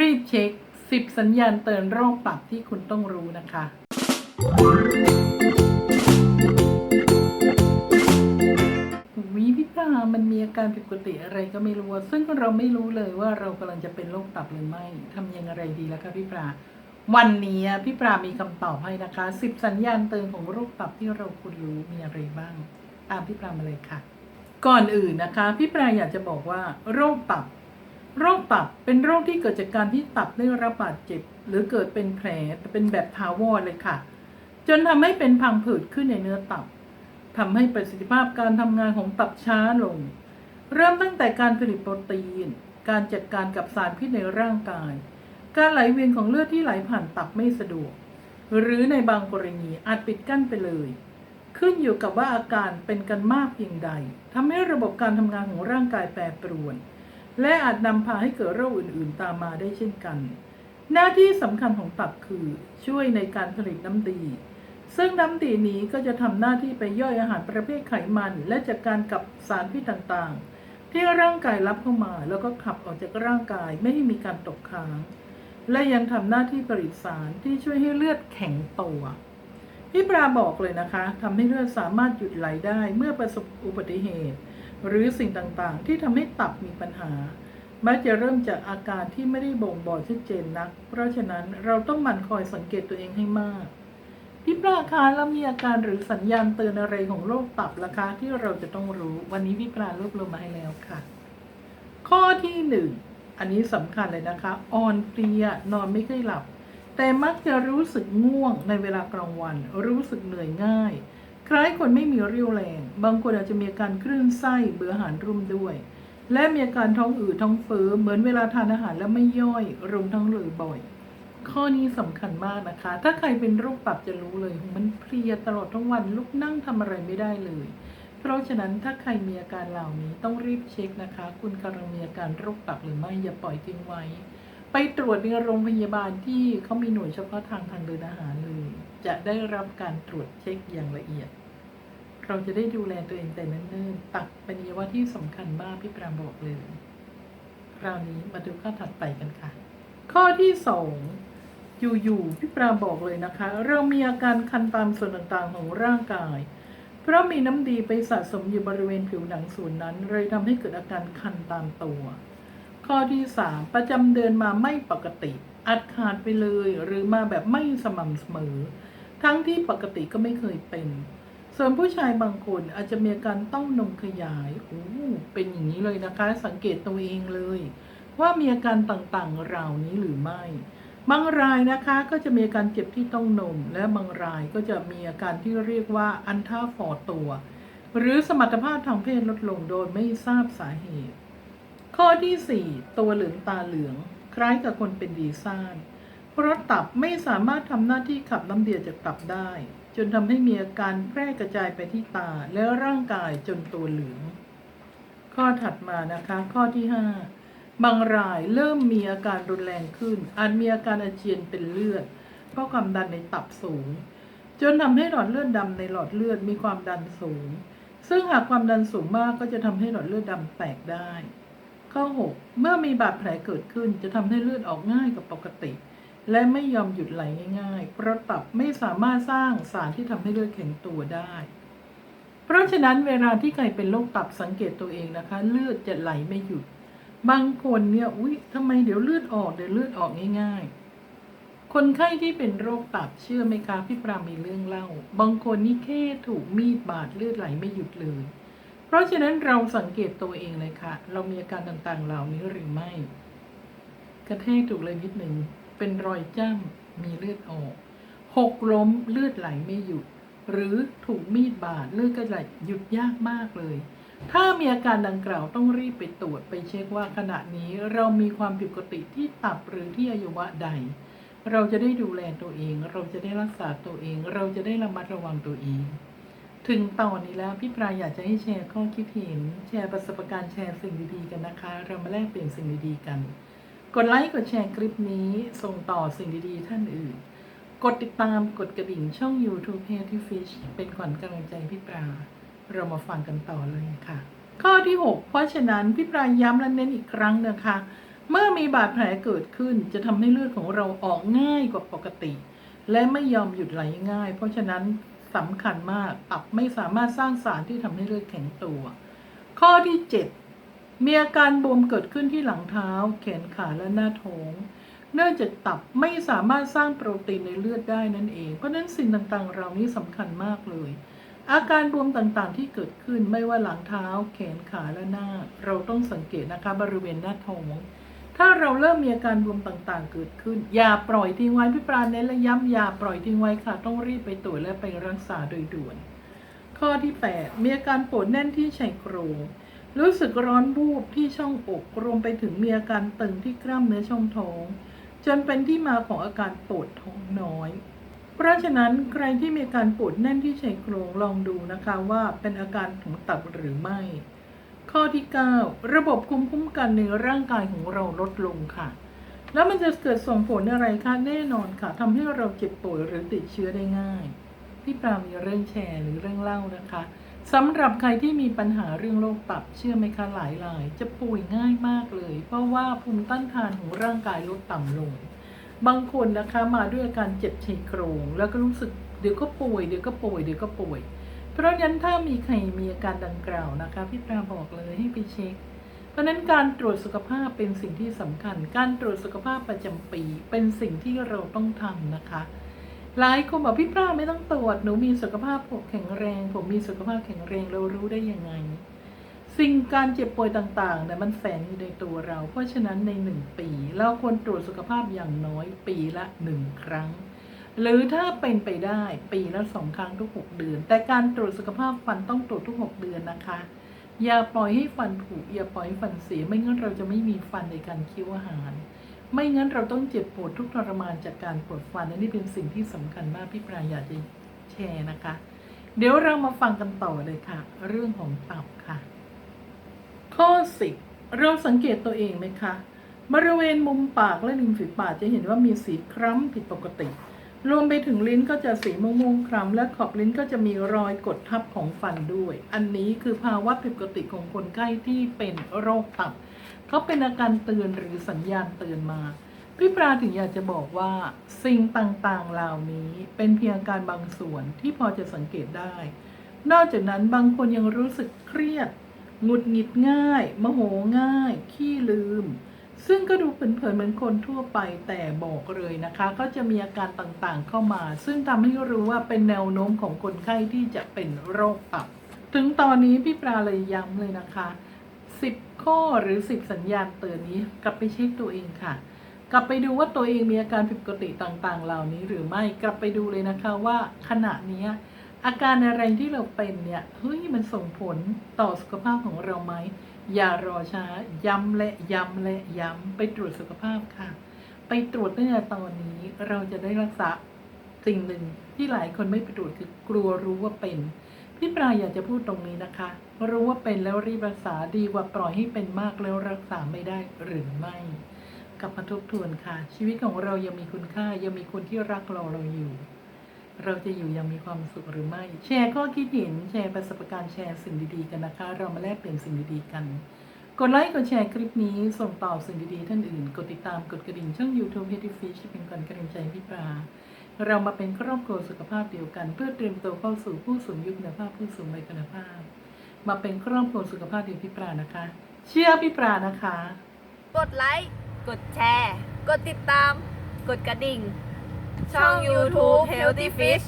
รีบเช็ค 10 สัญญาณเตือนโรคตับที่คุณต้องรู้นะคะ วิพี่ปลามันมีอาการผิดปกติอะไรก็ไม่รู้ ซึ่งเราไม่รู้เลยว่าเรากำลังจะเป็นโรคตับหรือไม่ทำยังไงดีล่ะคะพี่ปลาวันนี้พี่ปลามีคำตอบให้นะคะ 10 สัญญาณเตือนของโรคตับที่เราควรรู้มีอะไรบ้าง ตามพี่ปลามาเลยค่ะ ก่อนอื่นนะคะ พี่ปลาอยากจะบอกว่าโรคตับ โรคตับเป็นโรคที่เกิดจากการที่ตับได้รับบาดเจ็บ หรือเกิดเป็นแผลแต่เป็นแบบทาวรเลยค่ะ จนทำให้เป็นพังผืดขึ้นในเนื้อตับทำให้ประสิทธิภาพการทำงานของตับช้าลง เริ่มตั้งแต่การผลิตโปรตีน การจัดการกับสารพิษในร่างกาย การไหลเวียนของเลือดที่ไหลผ่านตับไม่สะดวก หรือในบางกรณีอาจปิดกั้นไปเลย ขึ้นอยู่กับว่าอาการเป็นกันมากเพียงใดทำให้ระบบการทำงานของร่างกายแปรปรวน และอาจนำพาให้เกิดโรคอื่นๆตามมาได้เช่นกัน หน้าที่สำคัญของตับคือช่วยในการผลิตน้ำดี ซึ่งน้ำดีนี้ก็จะทำหน้าที่ไปย่อยอาหารประเภทไขมัน และจัดการกับสารพิษต่างๆ ที่ร่างกายรับเข้ามาแล้วก็ขับออกจากร่างกายไม่ให้มีการตกค้าง และยังทำหน้าที่ผลิตสารที่ช่วยให้เลือดแข็งตัวพี่ปราบอกเลยนะคะทำให้เลือดสามารถหยุดไหลได้เมื่อประสบอุบัติเหตุ หรือสิ่งต่างๆ ที่ทำให้ตับมีปัญหามักจะเริ่มจากอาการที่ไม่ได้บ่งบอกชัดเจนนัก เพราะฉะนั้นเราต้องหมั่นคอยสังเกตตัวเองให้มาก พี่ปลาคะแล้วมีอาการหรือสัญญาณเตือนอะไรของโรคตับล่ะคะที่เราจะต้องรู้ วันนี้พี่ปลารวบรวมมาให้แล้วค่ะ ข้อที่หนึ่งอันนี้สำคัญเลยนะคะอ่อนเพลียนอนไม่ค่อยหลับ แต่มักจะรู้สึกง่วงในเวลากลางวัน รู้สึกเหนื่อยง่าย คล้ายคนไม่มีเรี่ยวแรง บางคนอาจจะมีอาการคลื่นไส้เบื่ออาหารร่วมด้วย และมีอาการท้องอืดท้องเฟ้อเหมือนเวลาทานอาหารแล้วไม่ย่อยรวมทั้งเลือบ่อย ข้อนี้สำคัญมากนะคะ ถ้าใครเป็นโรคตับจะรู้เลย มันเพลียตลอดทั้งวันลุกนั่งทำอะไรไม่ได้เลย เพราะฉะนั้นถ้าใครมีอาการเหล่านี้ต้องรีบเช็คนะคะ คุณกำลังมีอาการโรคตับหรือไม่อย่าปล่อยทิ้งไว้ ไปตรวจในโรงพยาบาลที่เขามีหน่วยเฉพาะทางทางเดินอาหารเลย จะได้รับการตรวจเช็คอย่างละเอียด เราจะได้ดูแลตัวเองแต่เนิ่นๆตับเป็นอวัยวะที่สำคัญมากพี่ปรามบอกเลย คราวนี้มาดูข้อถัดไปกันค่ะ ข้อที่สองอยู่ๆพี่ปราบอกเลยนะคะ เรามีอาการคันตามส่วนต่างๆของร่างกาย เพราะมีน้ำดีไปสะสมอยู่บริเวณผิวหนังส่วนนั้น เลยทำให้เกิดอาการคันตามตัว ข้อที่สามประจำเดือนมาไม่ปกติ อัดขาดไปเลยหรือมาแบบไม่สม่ำเสมอ ทั้งที่ปกติก็ไม่เคยเป็น ส่วนผู้ชายบางคนอาจจะมีอาการต้านมขยายโอ้เป็นอย่างนี้เลยนะคะ สังเกตตัวเองเลย ว่ามีอาการต่างๆเหล่านี้หรือไม่ บางรายนะคะก็จะมีอาการเจ็บที่ต้องนม และบางรายก็จะมีอาการที่เรียกว่าอันท่าฟอตัว หรือสมรรถภาพทางเพศลดลงโดยไม่ทราบสาเหตุ ข้อที่ 4 ตัวเหลืองตาเหลือง คล้ายกับคนเป็นดีซ่าน เพราะตับไม่สามารถทำหน้าที่ขับน้ำเดียจากตับได้ จนทำให้มีอาการแพร่กระจายไปที่ตาและร่างกายจนตัวเหลือง ข้อถัดมานะคะข้อที่ 5 บางรายเริ่มมีอาการรุนแรงขึ้นอาจมีอาการอาเจียนเป็นเลือด เพราะความดันในตับสูง จนทำให้หลอดเลือดดำในหลอดเลือดมีความดันสูง ซึ่งหากความดันสูงมากก็จะทำให้หลอดเลือดดำแตกได้ ข้อ 6 เมื่อมีบาดแผลเกิดขึ้นจะทำให้เลือดออกง่ายกว่าปกติ และไม่ยอมหยุดไหลง่าย ๆ เพราะตับไม่สามารถสร้างสารที่ทำให้เลือดแข็งตัวได้ เพราะฉะนั้นเวลาที่ใครเป็นโรคตับสังเกตตัวเองนะคะ เลือดจะไหลไม่หยุด บางคนเนี่ยอุ๊ยทำไมเดี๋ยวเลือดออกเดี๋ยวเลือดออกง่าย ๆ คนไข้ที่เป็นโรคตับเชื่อไหมคะพี่ปรามีเรื่องเล่า บางคนนี่แค่ถูกมีดบาดเลือดไหลไม่หยุดเลย เพราะฉะนั้นเราสังเกตตัวเองเลยค่ะ เรามีอาการต่างๆเหล่านี้หรือไม่ กระแทกถูกเลยนิดหนึ่ง เป็นรอยจ้ำมีเลือดออกหกล้มเลือดไหลไม่หยุด หรือถูกมีดบาดเลือดก็ไหลหยุดยากมากเลย ถ้ามีอาการดังกล่าวต้องรีบไปตรวจไปเช็คว่าขณะนี้เรามีความผิดปกติที่ตับหรือที่อวัยวะใด เราจะได้ดูแลตัวเอง เราจะได้รักษาตัวเอง เราจะได้ระมัดระวังตัวเอง ถึงตอนนี้แล้วพี่ปลายอยากจะให้แชร์ข้อคิดเห็น แชร์ประสบการณ์แชร์สิ่งดีๆกันนะคะ เรามาแลกเปลี่ยนสิ่งดีๆกัน กดไลค์กดแชร์คลิปนี้ส่งต่อสิ่งดีๆ ท่านอื่น กดติดตามกดกระดิ่งช่อง YouTube h e a l t h y Fish เป็นขวัญกำลังใจพี่ปลาเรามาฟังกันต่อเลยค่ะ ข้อที่ 6 เพราะฉะนั้นพี่ปลายย้ำและเน้นอีกครั้งนะคะ เมื่อมีบาดแผลเกิดขึ้นจะทำให้เลือดของเราออกง่ายกว่าปกติ และไม่ยอมหยุดไหลง่าย เพราะฉะนั้นสำคัญมากตับไม่สามารถสร้างสารที่ทำให้เลือดแข็งตัว ข้อที่ 7 มีอาการบวมเกิดขึ้นที่หลังเท้า แขนขาและหน้าท้อง เนื่องจากตับไม่สามารถสร้างโปรตีนในเลือดได้นั่นเอง เพราะนั้นสิ่งต่างๆ เหล่านี้สำคัญมากเลย อาการบวมต่างๆ ที่เกิดขึ้นไม่ว่าหลังเท้า แขนขาและหน้า เราต้องสังเกตนะคะบริเวณหน้าท้อง ถ้าเราเริ่มมีอาการบวมต่างๆ เกิดขึ้น อย่าปล่อยทิ้งไว้พี่ปราณเน้นและย้ำอย่าปล่อยทิ้งไว้ค่ะ ต้องรีบไปตรวจและไปรักษาโดยด่วน ข้อที่ 8 มีอาการปวดแน่นที่ชายโครง รู้สึกร้อนบูบที่ช่องอกรวมไปถึงมีอาการตึงที่กล้ามเนื้อช่องท้อง จนเป็นที่มาของอาการปวดท้องน้อย เพราะฉะนั้นใครที่มีอาการปวดแน่นที่ชายโครงลองดูนะคะว่าเป็นอาการของตับหรือไม่ ข้อที่ 9 ระบบคุมคุ้มกันในร่างกายของเราลดลงค่ะ แล้วมันจะเกิดส่งผลอะไรคะแน่นอนค่ะทำให้เราเจ็บป่วยหรือติดเชื้อได้ง่าย พี่ปรามีเรื่องแชร์หรือเรื่องเล่านะคะ สำหรับใครที่มีปัญหาเรื่องโรคตับเชื่อไหมคะหลายรายจะป่วยง่ายมากเลย เพราะว่าภูมิต้านทานของร่างกายลดต่ำลง บางคนนะคะมาด้วยอาการเจ็บชายโครง แล้วก็รู้สึกเดี๋ยวก็ป่วยเดี๋ยวก็ป่วยเดี๋ยวก็ป่วย เพราะฉะนั้นถ้ามีใครมีอาการดังกล่าวนะคะพี่ปราบอกเลยให้ไปเช็ค เพราะฉะนั้นการตรวจสุขภาพเป็นสิ่งที่สำคัญ การตรวจสุขภาพประจำปี เป็นสิ่งที่เราต้องทำนะคะ หลายคนบอกพี่ปราไม่ต้องตรวจหนูมีสุขภาพผมแข็งแรง ผมมีสุขภาพแข็งแรงเรารู้ได้ยังไง สิ่งการเจ็บป่วยต่างๆเนี่ยมันแฝงอยู่ในตัวเรา เพราะฉะนั้นในหนึ่งปี เราควรตรวจสุขภาพอย่างน้อยปีละหนึ่งครั้ง หรือถ้าเป็นไปได้ปีละสองครั้งทุกหกเดือน แต่การตรวจสุขภาพฟันต้องตรวจทุกหกเดือนนะคะ อย่าปล่อยให้ฟันผุอย่าปล่อยให้ฟันเสียไม่งั้นเราจะไม่มีฟันในการเคี้ยวอาหาร ไม่งั้นเราต้องเจ็บปวดทุกทรมานจากการปวดฟันอันนี้เป็นสิ่งที่สำคัญมากพี่ปราอยากจะแชร์นะคะ เดี๋ยวเรามาฟังกันต่อเลยค่ะ เรื่องของตับค่ะ ข้อสิบเราสังเกตตัวเองไหมคะบริเวณมุมปากและริมฝีปากจะเห็นว่ามีสีคล้ำผิดปกติ รวมไปถึงลิ้นก็จะสีม่วงๆคล้ำและขอบลิ้นก็จะมีรอยกดทับของฟันด้วย อันนี้คือภาวะผิดปกติของคนไข้ที่เป็นโรคตับ เขาเป็นอาการเตือนหรือสัญญาณเตือนมา พี่ปราถึงอยากจะบอกว่า สิ่งต่างๆเหล่านี้เป็นเพียงการบางส่วนที่พอจะสังเกตได้ นอกจากนั้นบางคนยังรู้สึกเครียดหงุดหงิดง่าย โมโหง่าย ขี้ลืม ซึ่งก็ดูเผินๆเหมือนคนทั่วไปแต่บอกเลยนะคะ ก็จะมีอาการต่างๆเข้ามา ซึ่งทำให้รู้ว่าเป็นแนวโน้มของคนไข้ที่จะเป็นโรคตับ ถึงตอนนี้พี่ปราเลยย้ำเลยนะคะ 10 ข้อหรือ 10 สัญญาณเตือนนี้ กลับไปเช็คตัวเองค่ะ กลับไปดูว่าตัวเองมีอาการผิดปกติต่างๆ เหล่านี้หรือไม่กลับไปดูเลยนะคะว่าขณะนี้อาการอะไรที่เราเป็นเนี่ยเฮ้ยมันส่งผลต่อสุขภาพของเราไหมอย่ารอช้า ย้ำและย้ำและย้ำไปตรวจสุขภาพค่ะ ไปตรวจตั้งแต่ตอนนี้เราจะได้รักษาสิ่งหนึ่งที่หลายคนไม่ไปตรวจคือกลัวรู้ว่าเป็น พี่ปลายอยากจะพูดตรงนี้นะคะ รู้ว่าเป็นแล้วรีบรักษาดีกว่าปล่อยให้เป็นมากแล้วรักษาไม่ได้หรือไม่ กลับมาทบทวนค่ะ ชีวิตของเรายังมีคุณค่ายังมีคนที่รักเราเราอยู่ เราจะอยู่ยังมีความสุขหรือไม่ แชร์ข้อคิดเห็นแชร์ประสบการณ์แชร์สิ่งดีๆกันนะคะ เรามาแลกเปลี่ยนสิ่งดีๆกัน กดไลค์กดแชร์คลิปนี้ส่งต่อสิ่งดีๆท่านอื่น กดติดตามกดกระดิ่งช่อง YouTube h e a d y Fish เป็นกำลังใจให้พี่ปลา เรามาเป็นครอบครัวสุขภาพเดียวกัน เพื่อเตรียมตัวเข้าสู่ผู้สูงยุคคุณภาพผู้สูงวัยคุณภาพ มาเป็นครอบครัวสุขภาพเดียวพี่ปรานะคะ เชื่อพี่ปรานะคะ กดไลค์กดแชร์ กดติดตาม กดกระดิ่ง ช่อง YouTube Healthy Fish